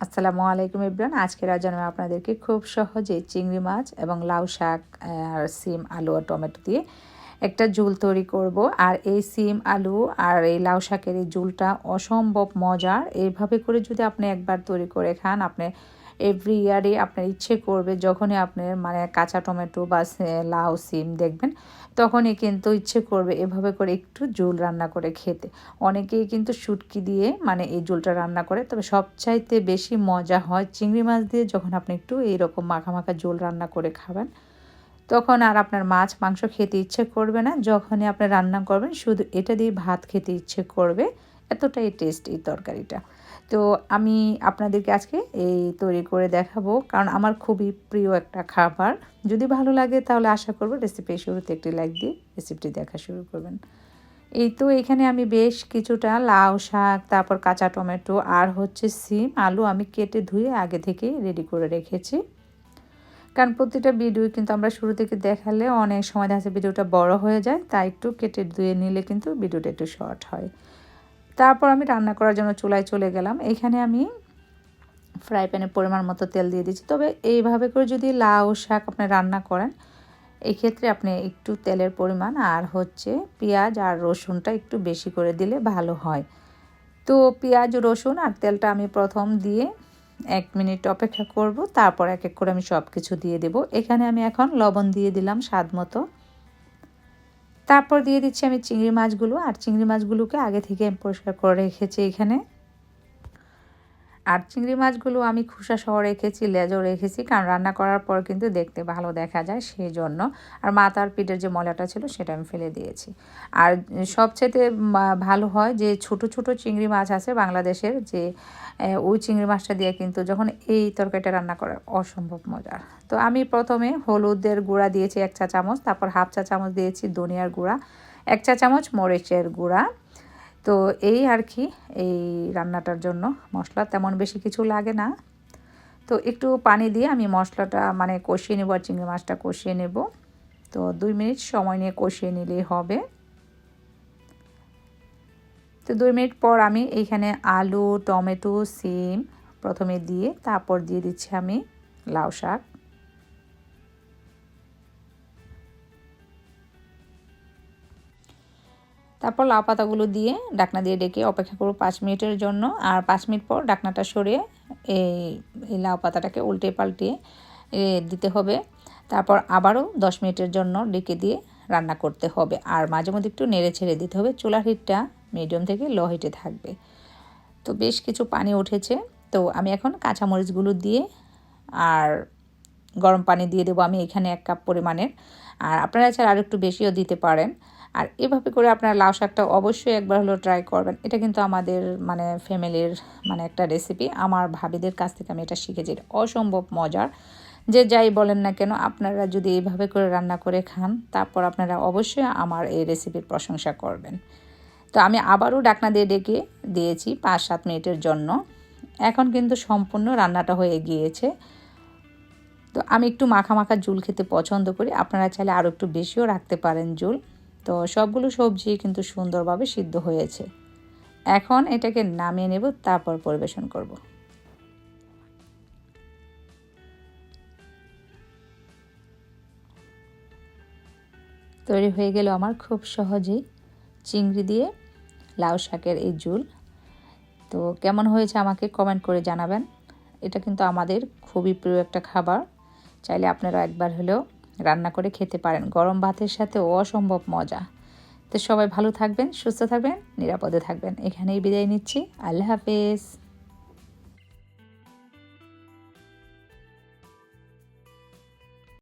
আসসালামু আলাইকুম ইব্রান আজকের আজ আপনাদেরকে খুব সহজে চিংড়ি মাছ এবং লাউ শাক আর সিম, আলু আর টমেটো দিয়ে একটা ঝুল তৈরি করব। আর এই সিম, আলু আর এই লাউ শাকের এই ঝুলটা অসম্ভব মজার। এইভাবে করে যদি আপনি একবার তৈরি করে খান, আপনি এভরি ইয়ারে আপনার ইচ্ছে করবে, যখনই আপনার মানে কাঁচা টমেটো বা লাউ, সিম দেখবেন, তখনই কিন্তু ইচ্ছে করবে এভাবে করে একটু ঝোল রান্না করে খেতে। অনেকেই কিন্তু শুটকি দিয়ে মানে এই ঝোলটা রান্না করে, তবে সবচাইতে বেশি মজা হয় চিংড়ি মাছ দিয়ে যখন আপনি একটু এইরকম মাখা মাখা ঝোল রান্না করে খাবেন, তখন আর আপনার মাছ মাংস খেতে ইচ্ছে করবে না। যখনই আপনি রান্না করবেন, শুধু এটা দিয়ে ভাত খেতে ইচ্ছে করবে, এতটাই টেস্ট এই তরকারিটা। তো আমি আপনাদেরকে আজকে এই তৈরি করে দেখাবো, কারণ আমার খুবই প্রিয় একটা খাবার। যদি ভালো লাগে তাহলে আশা করব রেসিপি শুরুতে একটি লাইক দিয়ে রেসিপিটি দেখা শুরু করবেন। এই তো এখানে আমি বেশ কিছুটা লাউ শাক, তারপর কাঁচা টমেটো আর হচ্ছে সিম, আলু আমি কেটে ধুয়ে আগে থেকেই রেডি করে রেখেছি। কারণ প্রতিটা ভিডিও কিন্তু আমরা শুরু থেকে দেখালে অনেক সময় দেখা ভিডিওটা বড় হয়ে যায়, তাই একটু কেটে ধুয়ে নিলে কিন্তু ভিডিওটা একটু শর্ট হয়। তারপর আমি রান্না করার জন্য চুলায় চলে গেলাম। এখানে আমি ফ্রাই প্যানে পরিমাণ মতো তেল দিয়ে দিচ্ছি তবে এইভাবে করে যদি লাউ শাক আপনি রান্না করেন, এক্ষেত্রে আপনি একটু তেলের পরিমাণ আর হচ্ছে পেঁয়াজ আর রসুনটা একটু বেশি করে দিলে ভালো হয়। তো পেঁয়াজ, রসুন আর তেলটা আমি প্রথম দিয়ে এক মিনিট অপেক্ষা করব। তারপর এক এক করে আমি সব কিছু দিয়ে দেব। এখানে আমি এখন লবণ দিয়ে দিলাম স্বাদ মতো। তারপর দিয়ে দিচ্ছি আমি চিংড়ি মাছগুলো, আর চিংড়ি মাছগুলোকে আগে থেকে পরিষ্কার করে রেখেছি এখানে। আর চিংড়ি মাছগুলো আমি খুসা সহ রেখেছি, লেজও রেখেছি, কারণ রান্না করার পর কিন্তু দেখতে ভালো দেখা যায় সেই জন্য আর মাথার পিঠের যে ময়লাটা ছিল সেটা আমি ফেলে দিয়েছি। আর সবচেয়ে ভালো হয় যে ছোট ছোট চিংড়ি মাছ আছে বাংলাদেশের যে ওই চিংড়ি মাছটা দিয়ে কিন্তু যখন এই তরকারিটা রান্না করার অসম্ভব মজার। তো আমি প্রথমে হলুদের গুঁড়া দিয়েছি এক চা চামচ, তারপর হাফ চা চামচ দিয়েছি ধনিয়ার গুঁড়া, এক চা চামচ মরিচের গুঁড়া তো এই আর কি, এই রান্নাটার জন্য মশলা তেমন বেশি কিছু লাগে না। তো একটু পানি দিয়ে আমি মশলাটা মানে কষিয়ে নেব আর চিংড়ি মাছটা কষিয়ে নেব। তো দুই মিনিট সময় নিয়ে কষিয়ে নিলেই হবে। তো দুই মিনিট পর আমি এইখানে আলু, টমেটো, সিম প্রথমে দিয়ে তারপর দিয়ে দিচ্ছি আমি লাউ শাক। তারপর লাউ পাতাগুলো দিয়ে ডাকনা দিয়ে ডেকে অপেক্ষা করব পাঁচ মিনিটের জন্য। আর পাঁচ মিনিট পর ডাকনাটা সরিয়ে এই লাউ পাতাটাকে উল্টে পাল্টিয়ে দিতে হবে। তারপর আবারও দশ মিনিটের জন্য ডেকে দিয়ে রান্না করতে হবে। আর মাঝে মধ্যে একটু নেড়ে ছেড়ে দিতে হবে। চুলার হিটটা মিডিয়াম থেকে লো হিটে থাকবে। তো বেশ কিছু পানি উঠেছে। তো আমি এখন কাঁচামরিচগুলো দিয়ে আর গরম পানি দিয়ে দেবো আমি এখানে এক কাপ পরিমাণের। আর আপনারা চাই আর একটু বেশিও দিতে পারেন। আর এভাবে করে আপনারা লাউ শাকটা অবশ্যই একবার হলেও ট্রাই করবেন। এটা কিন্তু আমাদের মানে ফ্যামিলির মানে একটা রেসিপি আমার ভাবিদের কাছ থেকে আমি এটা শিখেছি। অসম্ভব মজার। যে যাই বলেন না কেন, আপনারা যদি এইভাবে করে রান্না করে খান, তারপর আপনারা অবশ্যই আমার এই রেসিপির প্রশংসা করবেন। তো আমি আবারও ডাকনা দিয়ে ডেকে দিয়েছি পাঁচ সাত মিনিটের জন্য। এখন কিন্তু সম্পূর্ণ রান্নাটা হয়ে গিয়েছে। তো আমি একটু মাখা মাখা জুল খেতে পছন্দ করি। আপনারা চাইলে আরও একটু বেশিও রাখতে পারেন জুল তো সবগুলো সবজি কিন্তু সুন্দরভাবে সিদ্ধ হয়েছে। এখন এটাকে নামিয়ে নেব, তারপর পরিবেশন করব। তৈরি হয়ে গেল আমার খুব সহজেই চিংড়ি দিয়ে লাউ শাকের এই ঝুল। তো কেমন হয়েছে আমাকে কমেন্ট করে জানাবেন। এটা কিন্তু আমাদের খুবই প্রিয় একটা খাবার। চাইলে আপনারা একবার হলেও রান্না করে খেতে পারেন। গরম ভাতের সাথে অসম্ভব মজা। তো সবাই ভালো থাকবেন, সুস্থ থাকবেন, নিরাপদে থাকবেন। এখানেই বিদায় নিচ্ছি। আল্লাহ হাফেজ।